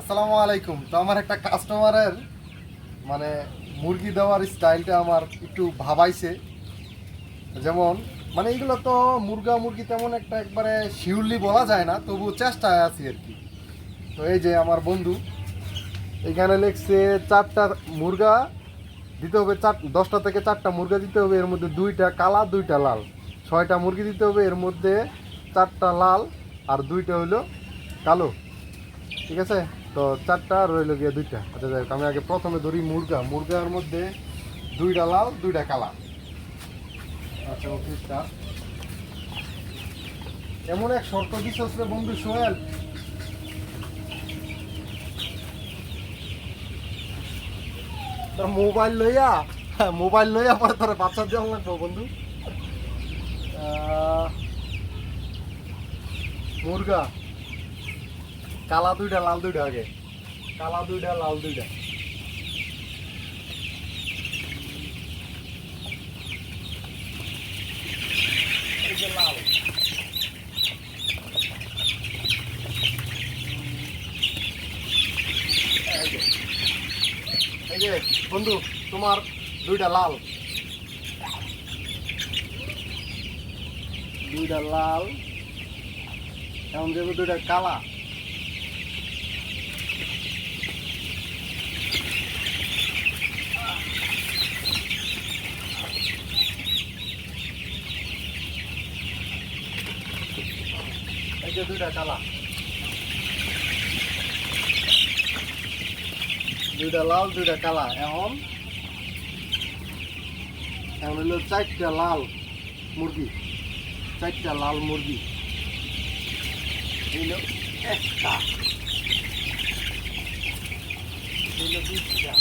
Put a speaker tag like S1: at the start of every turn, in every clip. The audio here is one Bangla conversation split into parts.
S1: আসসালামু আলাইকুম তো আমার একটা কাস্টমারের মানে মুরগি দেওয়ার স্টাইলটা আমার একটু ভাবাইছে যেমন মানে এগুলো তো মুরগা মুরগি তেমন একটা একবারে শিউরলি বলা যায় না তবু চেষ্টায় আছি আর কি তো এই যে আমার বন্ধু এখানে লিখছে চারটা মুরগা দিতে হবে চার দশটা থেকে চারটা মুরগা দিতে হবে এর মধ্যে দুইটা কালা দুইটা লাল ছয়টা মুরগি দিতে হবে এর মধ্যে চারটা লাল আর দুইটা হলো কালো ঠিক আছে তো চারটা রইল গিয়ে দুইটা আচ্ছা যাই আমি আগে প্রথমে ধরি মুরগা মুরগার মধ্যে দুইটা লাল দুইটা কালা আচ্ছা অফিসটা এমন এক শর্ত বিশ্বাস বন্ধু সোহেল মোবাইল লইয়া হ্যাঁ, মোবাইল লইয়া পরে তোর বাচ্চা দেওয়া লাগবে বন্ধু মুরগা কালা দুইটা লাল দুইটা আগে কালা দুইটা লাল দুইটা লাল বন্ধু তোমার দুইটা লাল দুইটা লাল এখন যেহেতু দুইটা কালা যে দুইটা চালা দুইটা লাল দুইটা কালা এখন এখন হলো চারটা লাল মুরগি চারটা লাল মুরগি হইল একটা হইল দুইটা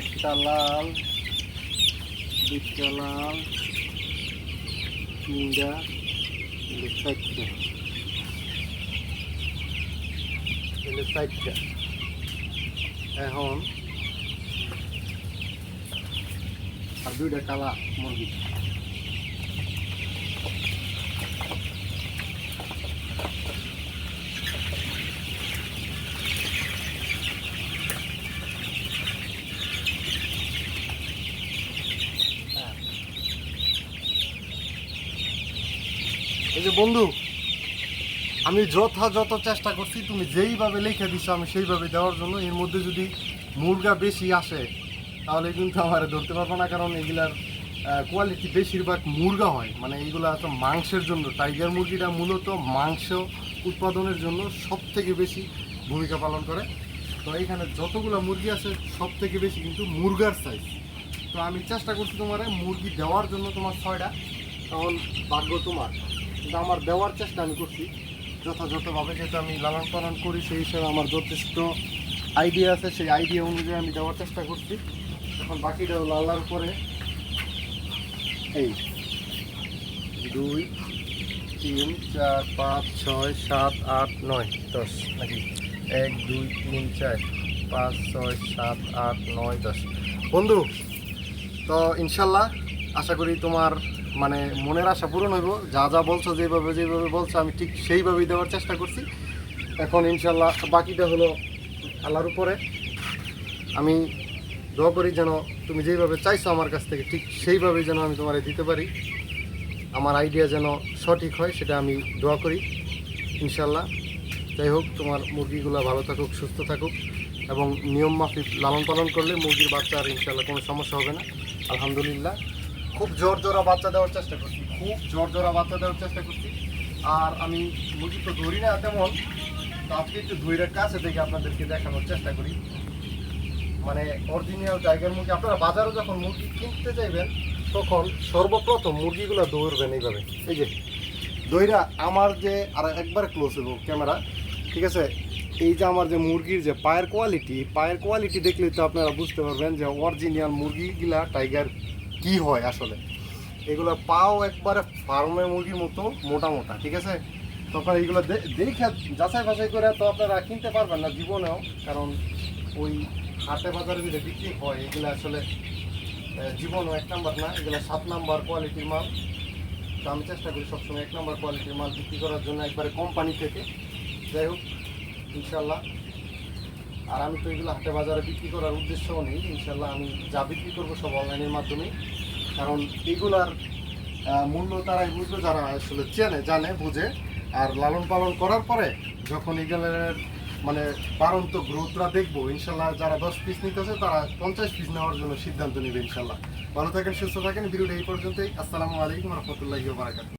S1: es kelal bis kelal hingga lesetja lesetja eh om, aduh udah kalah mau এই যে বন্ধু আমি যথাযথ চেষ্টা করছি তুমি যেইভাবে লিখে দিছ আমি সেইভাবে দেওয়ার জন্য এর মধ্যে যদি মুরগা বেশি আসে তাহলে কিন্তু আমার ধরতে পারবো না কারণ এগুলার কোয়ালিটি বেশিরভাগ মুরগা হয় মানে এইগুলো আছে মাংসের জন্য টাইগার মুরগিটা মূলত মাংস উৎপাদনের জন্য সব থেকে বেশি ভূমিকা পালন করে তো এখানে যতগুলো মুরগি আছে সব থেকে বেশি কিন্তু মুরগার সাইজ তো আমি চেষ্টা করছি তোমার মুরগি দেওয়ার জন্য তোমার ছয়টা তখন ভাগ্য তোমার কিন্তু আমার দেওয়ার চেষ্টা আমি করছি যথাযথভাবে যেহেতু আমি লালন পালন করি সেই হিসাবে আমার যথেষ্ট আইডিয়া আছে সেই আইডিয়া অনুযায়ী আমি দেওয়ার চেষ্টা করছি এখন বাকিটা হলো আল্লাহর পরে এই দুই তিন চার পাঁচ ছয় সাত আট নয় দশ নাকি এক দুই তিন চার পাঁচ ছয় সাত আট নয় দশ বন্ধু তো ইনশাল্লাহ আশা করি তোমার মানে মনের আশা পূরণ হইব যা যা বলছো যেভাবে যেভাবে বলছো আমি ঠিক সেইভাবেই দেওয়ার চেষ্টা করছি এখন ইনশাল্লাহ বাকিটা হলো আল্লাহর উপরে আমি দোয়া করি যেন তুমি যেইভাবে চাইছো আমার কাছ থেকে ঠিক সেইভাবেই যেন আমি তোমার দিতে পারি আমার আইডিয়া যেন সঠিক হয় সেটা আমি দোয়া করি ইনশাল্লাহ যাই হোক তোমার মুরগিগুলো ভালো থাকুক সুস্থ থাকুক এবং নিয়ম মাফিক লালন পালন করলে মুরগির বাচ্চার ইনশাল্লাহ কোনো সমস্যা হবে না আলহামদুলিল্লাহ খুব জোর জোরা বাচ্চা দেওয়ার চেষ্টা করছি খুব জোর জোরা বাচ্চা দেওয়ার চেষ্টা করছি আর আমি মুরগি তো ধরি না তেমন তো আজকে একটু ধৈর্য কাছে থেকে আপনাদেরকে দেখানোর চেষ্টা করি মানে অরিজিনাল জায়গার মুরগি আপনারা বাজারে যখন মুরগি কিনতে চাইবেন তখন সর্বপ্রথম মুরগিগুলো দৌড়বেন এইভাবে এই যে দইরা আমার যে আর একবার ক্লোজ হবো ক্যামেরা ঠিক আছে এই যে আমার যে মুরগির যে পায়ের কোয়ালিটি পায়ের কোয়ালিটি দেখলে তো আপনারা বুঝতে পারবেন যে অরিজিনাল মুরগিগুলা টাইগার কি হয় আসলে এগুলো পাও একবারে ফার্মে মুরগির মতো মোটা মোটা ঠিক আছে তো আপনারা এইগুলো দেখে যাচাই বাছাই করে তো আপনারা কিনতে পারবেন না জীবনেও কারণ ওই হাটে বাজারে যেটা বিক্রি হয় এগুলো আসলে জীবনও এক নাম্বার না এগুলো সাত নাম্বার কোয়ালিটির মাল তো আমি চেষ্টা করি সবসময় এক নাম্বার কোয়ালিটির মাল বিক্রি করার জন্য একবারে কোম্পানি থেকে যাই হোক ইনশাল্লাহ আর আমি তো এগুলো হাটে বাজারে বিক্রি করার উদ্দেশ্যও নেই ইনশাল্লাহ আমি যা বিক্রি করবো সব অনলাইনের মাধ্যমে কারণ এগুলার মূল্য তারাই বুঝবে যারা আসলে চেনে জানে বুঝে আর লালন পালন করার পরে যখন এগুলোর মানে বারন্ত গ্রোথরা দেখবো ইনশাল্লাহ যারা দশ পিস নিতেছে তারা পঞ্চাশ পিস নেওয়ার জন্য সিদ্ধান্ত নেবে ইনশাল্লাহ ভালো থাকেন সুস্থ থাকেন ভিডিওটা এই পর্যন্তই আসসালামু আলাইকুম রহমতুল্লাহ বারাকাত